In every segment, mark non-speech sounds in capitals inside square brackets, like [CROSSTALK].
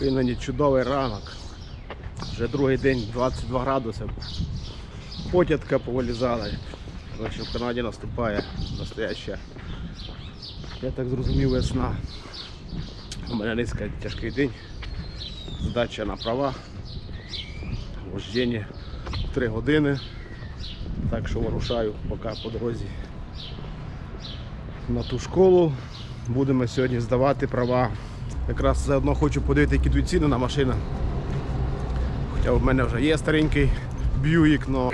Нині чудовий ранок. Вже другий день 22 градуси. Потятка повилізала. Коротше, в Канаді наступає настояща. Я так зрозумів весна. У мене низька тяжкий день. Здача на права. Вождення 3 години. Так що вирушаю поки по дорозі на ту школу. Будемо сьогодні здавати права. Якраз заодно хочу подивитися, які тут ціни на машини. Хоча в мене вже є старенький Бьюік, но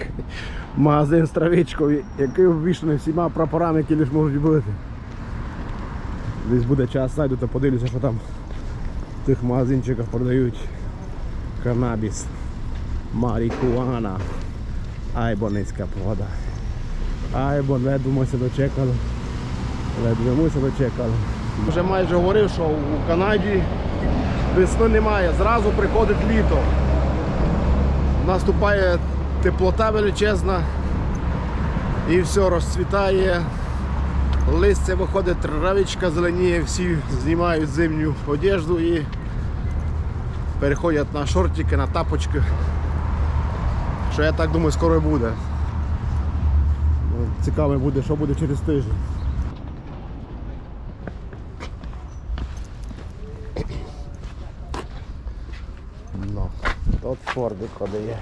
магазин з травичкою, який обвішаний всіма прапорами, які лише можуть бути. Десь буде час зайду та подивлюся, що там в тих магазинчиках продають канабіс, марихуана. Ай, бо низька погода. Ай, бо ледвемося дочекали. Ледвемося дочекали. Вже майже говорив, що у Канаді весни немає, зразу приходить літо. Наступає теплота величезна і все розцвітає. Листя виходить, травичка зеленіє, всі знімають зимню одежду і переходять на шортики, на тапочки. Що я так думаю, скоро буде. Цікаво буде, що буде через тиждень. Ну, Фордик ходить.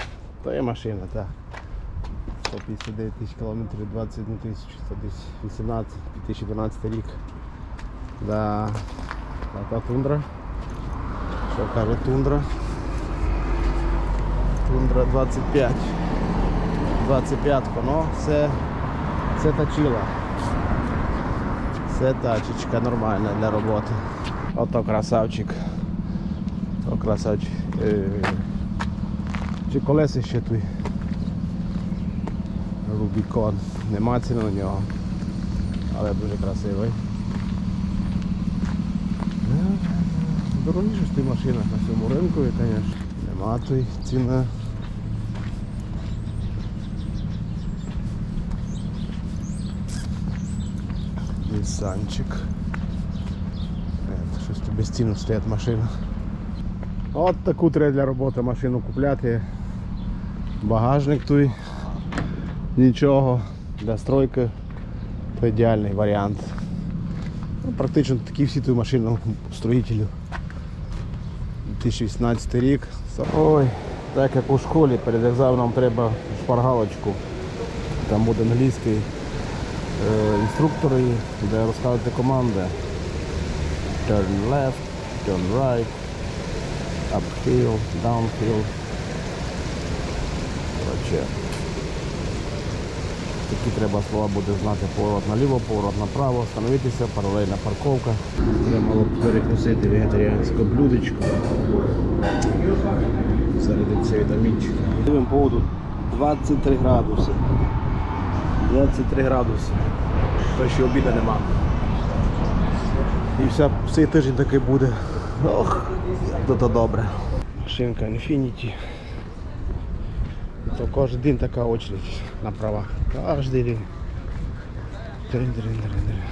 То є машина, так. 159 тисяч кілометрів, 21 тисяч, це десь 18, 2012 рік. Да. Та тундра. Що каже тундра? Тундра 25. 25 ну це, це точила. Це тачечка нормальна для роботи. Ото красавчик. О, красавчик. Чи колеса ще тут? Рубікон. Нема ціни на нього. Але дуже красивий. Дорогіше ж ти машинах на цьому ринку, і, звісно. Нема той ціни. Нісанчик. Е, Щось тут без ціну стоять машина. От таку треба для роботи машину купляти. Багажник тут. Нічого. Для стройки то ідеальний варіант. Ну, практично такі всі тут машини строїтелів. 2018 рік. Ой, так як у школі перед екзаменом треба шпаргалочку. Там буде англійський е, інструктор, де розказувати команди. Turn left, turn right, uphill, downhill. Коротше, такі треба слова буде знати поворот наліво, поворот направо, становитися, паралельна парковка. Я мало б перекусити вегетаріанське блюдечко. Зарядиться вітамінчик. Дивимо поводу 23 градуси. 23 градуси. То ще обіда нема. І вся, цей тиждень такий буде. Ох, то добре. Машинка Infinity. То кожен день така очередь на правах. Кожен день. Трин-трин-трин-трин.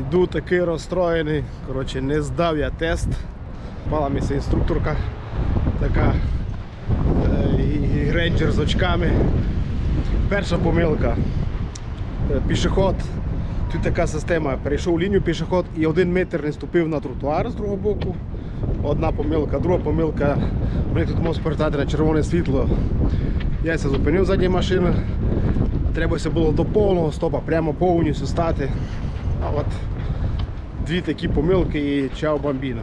Йду такий розстроєний. Коротше, не здав я тест. Пала місце інструкторка така е, і рейнджер з очками. Перша помилка. Е, Пішоход. Тут така система. Перейшов лінію пішоход і один метр не ступив на тротуар з другого боку. Одна помилка, друга помилка. Мені тут можуть повертати на червоне світло. Я ся зупинив ззаді машини. Треба було до повного стопа, прямо повністю стати. А от дві такі помилки і чао бомбіно.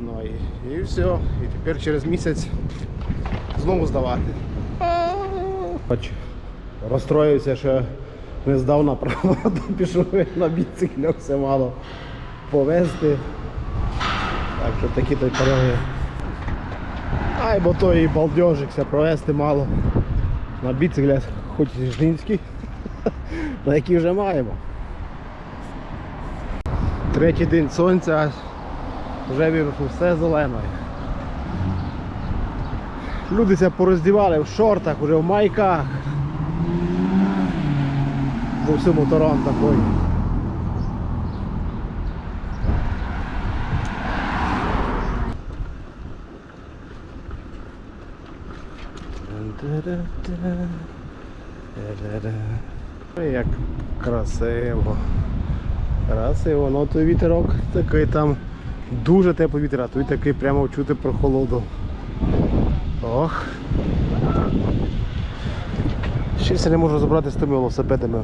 Ну і, і все. І тепер через місяць знову здавати. Розстроївся, що не здав направо, [LAUGHS] то пішов на біциклі все мало повезти. Так що такі то й. Ай, бо то і балдежикся провести мало. На біциклях хоч і жнинський, [LAUGHS] на які вже маємо. Третій день сонця, вже віру, що все зелене. Люди ся пороздівали в шортах, вже в майках. По всьому Торонто ходять. Як красиво. Красиво, ну той вітерок такий там дуже теплий вітер, а той такий прямо чути прохолоду. Ох. Щось не можу забрати з тими велосипедами.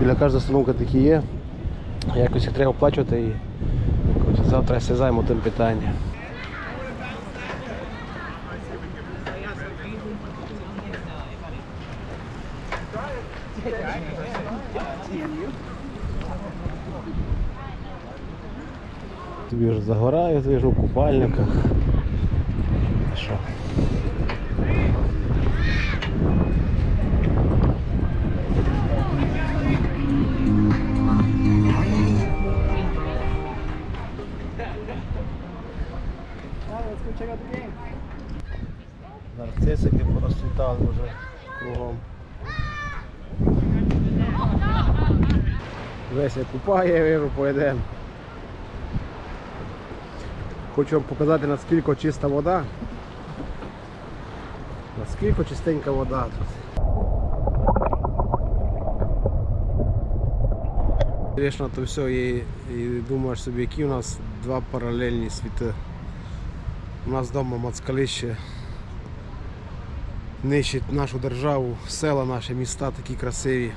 Біля кожної остановки такі є. Якось їх треба оплачувати і завтра займу тим питанням. Тобі вже загораю, ти вже в купальниках. Що? Весь я купає, я вижу, поїдемо. Хочу вам показати наскільки чиста вода. Наскільки чистенька вода тут. Звісно, то все і, і думаєш собі, які у нас два паралельні світи. У нас вдома москалище нищить нашу державу, села наші міста такі красиві.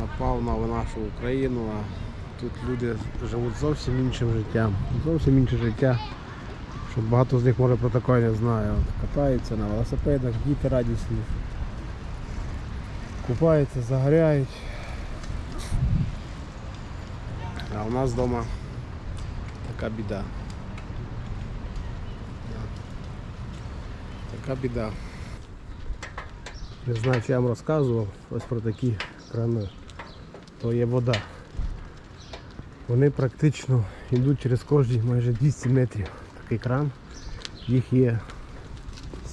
Напав на нашу Україну, а тут люди живуть зовсім іншим життям. Зовсім інше життя. Що багато з них може про таке не знаю. Катаються на велосипедах, діти радісні. Купаються, загоряють. А у нас вдома така біда. Така біда. Не знаю, чи я вам розказував ось про такі крани. То є вода. Вони практично йдуть через кожні майже 200 метрів. Такий кран. Їх є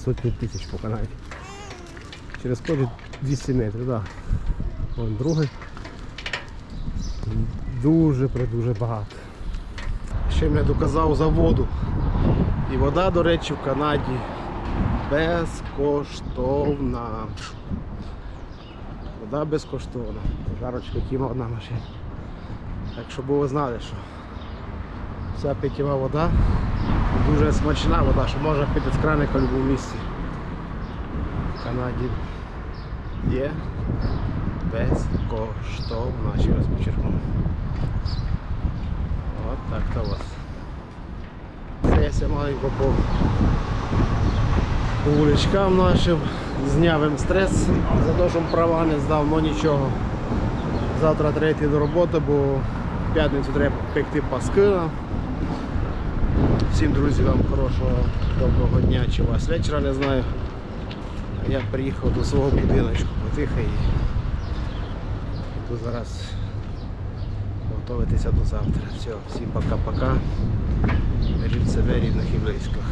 сотні тисяч по Канаді. Через кожні 200 метрів, так. Да. Вон другий. Дуже дуже багато. Ще мене доказав за воду. І вода, до речі, в Канаді безкоштовна. Вода безкоштовна. Жарочка кіма одна машина. Так щоб ви знали, що вся питєва вода дуже смачна вода, що можна пити з краника в будь-якому місці. В Канаді є безкоштовна, ще раз підчеркну. От так то у вас. Це я маленько по по вуличкам нашим, зняв їм стрес за те, що права не здав, але нічого. Завтра треба йти до роботи, бо в п'ятницю треба пекти паскина. Всім друзі, вам хорошого доброго дня чи вас вечора, не знаю. Я приїхав до свого будиночку потихо і буду зараз готуватися до завтра. Все, всім пока-пока. Беріть себе рідних і близьких.